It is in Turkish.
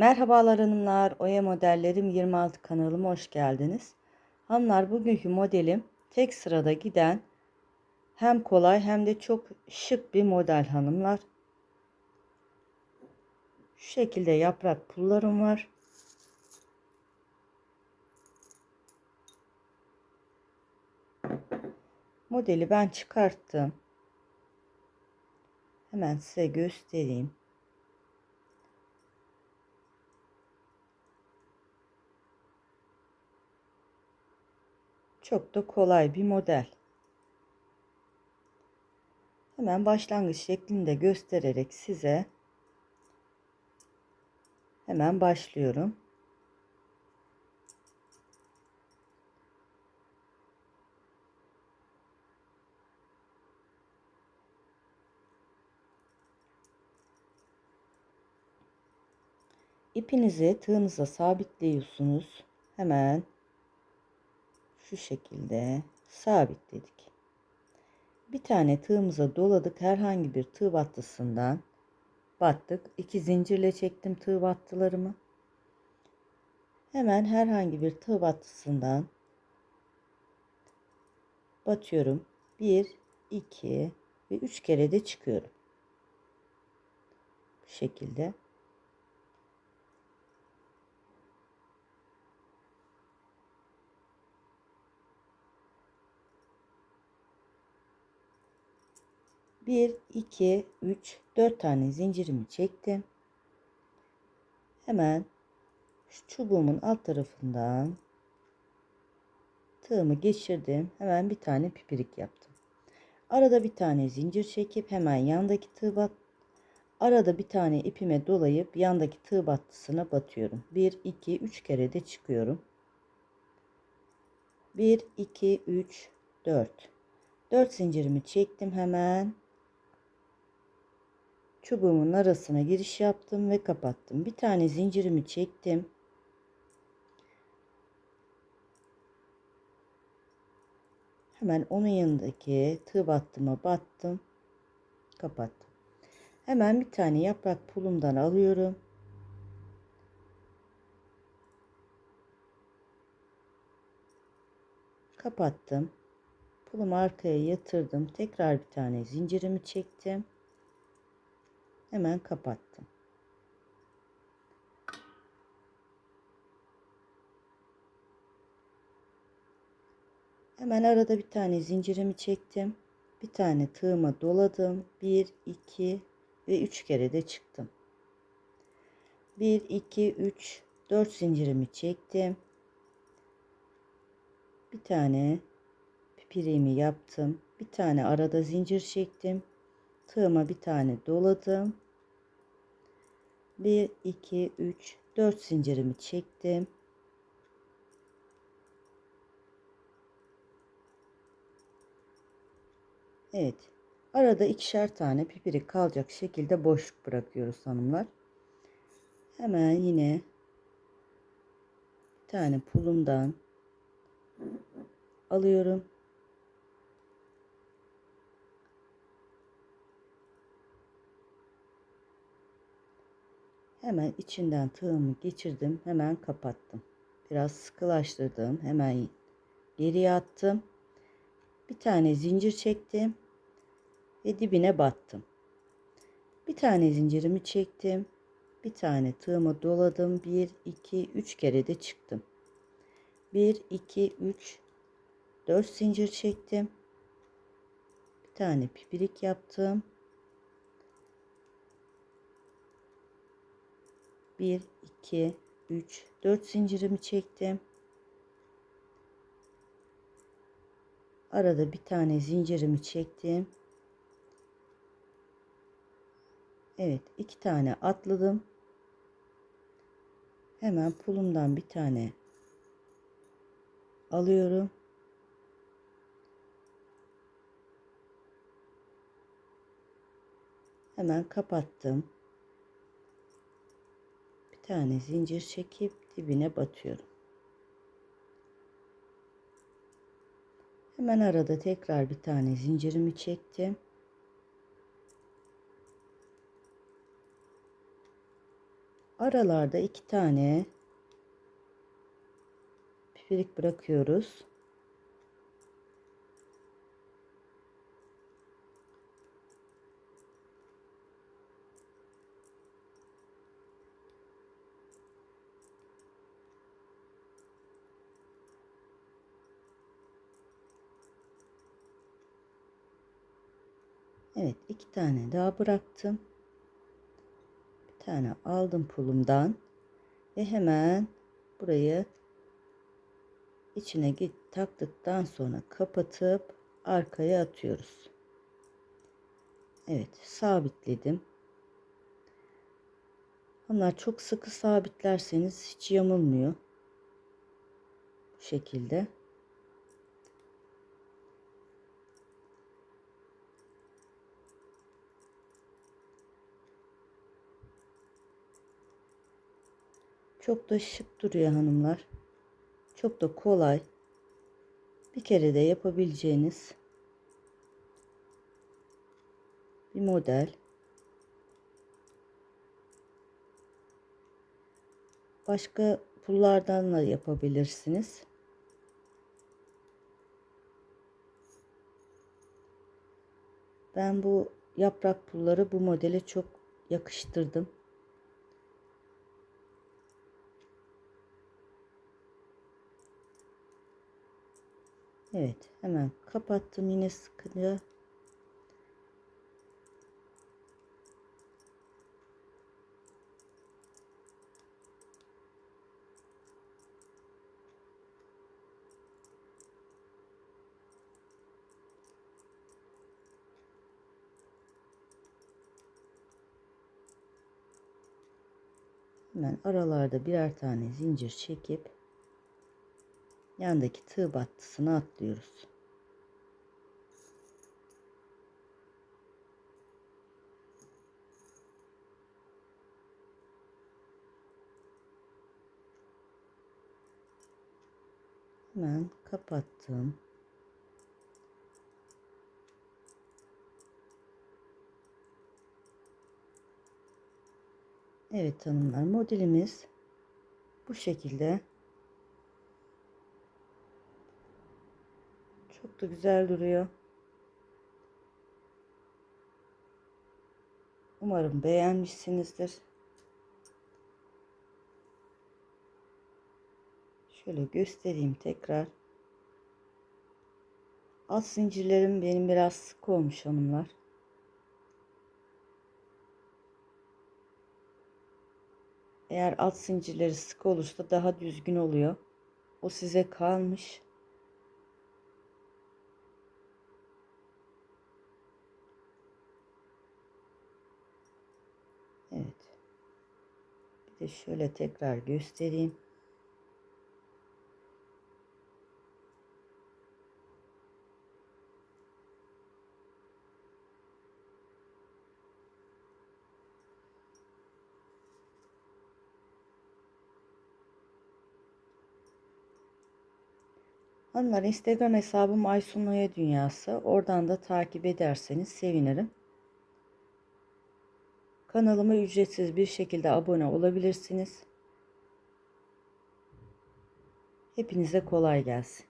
Merhabalar hanımlar, Oya Modellerim 26 kanalıma hoş geldiniz. Hanımlar bugünkü modelim tek sırada giden hem kolay hem de çok şık bir model hanımlar. Şu şekilde yaprak pullarım var. Modeli ben çıkarttım. Hemen size göstereyim. Çok da kolay bir model. Hemen başlangıç şeklinde göstererek size hemen başlıyorum. İpinizi tığınıza sabitliyorsunuz. Hemen şu şekilde sabitledik. Bir tane tığımıza doladık. Herhangi bir tığ battısından battık. İki zincirle çektim tığ battılarımı. Hemen herhangi bir tığ battısından batıyorum. Bir, iki ve üç kere de çıkıyorum. Bu şekilde. Bir, iki, üç, dört tane zincirimi çektim. Hemen şu çubuğumun alt tarafından tığımı geçirdim. Hemen bir tane pipirik yaptım. Arada bir tane zincir çekip hemen yandaki tığ bat arada bir tane ipime dolayıp yandaki tığ battısına batıyorum. 1 2 3 kere de çıkıyorum. 1 2 3 4 4 zincirimi çektim hemen çubuğumun arasına giriş yaptım ve kapattım. Bir tane zincirimi çektim. Hemen onun yanındaki tığ battıma battım. Kapattım. Hemen bir tane yaprak pulumdan alıyorum. Kapattım. Pulumu arkaya yatırdım. Tekrar bir tane zincirimi çektim hemen kapattım. Hemen arada bir tane zincirimi çektim. Bir tane tığıma doladım. 1 2 ve 3 kere de çıktım. 1 2 3 4 zincirimi çektim. Bir tane pipiriğimi yaptım. Bir tane arada zincir çektim tığıma bir tane doladım. 1 2 3 4 zincirimi çektim. Evet. Arada ikişer tane pipirik kalacak şekilde boşluk bırakıyoruz hanımlar. Hemen yine bir tane pulumdan alıyorum. Hemen içinden tığımı geçirdim. Hemen kapattım. Biraz sıkılaştırdım. Hemen geriye attım. Bir tane zincir çektim. Ve dibine battım. Bir tane zincirimi çektim. Bir tane tığımı doladım. 1, 2, 3 kere de çıktım. 1, 2, 3, 4 zincir çektim. Bir tane pipirik yaptım. 1 2 3 4 zincirimi çektim. Arada bir tane zincirimi çektim. Evet, iki tane atladım. Hemen pulumdan bir tane alıyorum. Hemen kapattım tane zincir çekip dibine batıyorum. Hemen arada tekrar bir tane zincirimi çektim. aralarda iki tane pipirik bırakıyoruz. Evet iki tane daha bıraktım. Bir tane aldım pulumdan ve hemen burayı içine git taktıktan sonra kapatıp arkaya atıyoruz. Evet sabitledim. Onlar çok sıkı sabitlerseniz hiç yamulmuyor. Bu şekilde. Çok da şık duruyor hanımlar. Çok da kolay. Bir kere de yapabileceğiniz bir model. Başka pullardan da yapabilirsiniz. Ben bu yaprak pulları bu modele çok yakıştırdım. Evet hemen kapattım yine sıkıca. Hemen aralarda birer tane zincir çekip yandaki tığ battısını atlıyoruz. Hemen kapattım. Evet hanımlar modelimiz bu şekilde Da güzel duruyor. Umarım beğenmişsinizdir. Şöyle göstereyim tekrar. Alt zincirlerim benim biraz sık olmuş hanımlar. Eğer alt zincirleri sık olursa daha düzgün oluyor. O size kalmış. Evet. Bir de şöyle tekrar göstereyim. Hanımlar Instagram hesabım Aysun Oya Dünyası. Oradan da takip ederseniz sevinirim. Kanalıma ücretsiz bir şekilde abone olabilirsiniz. Hepinize kolay gelsin.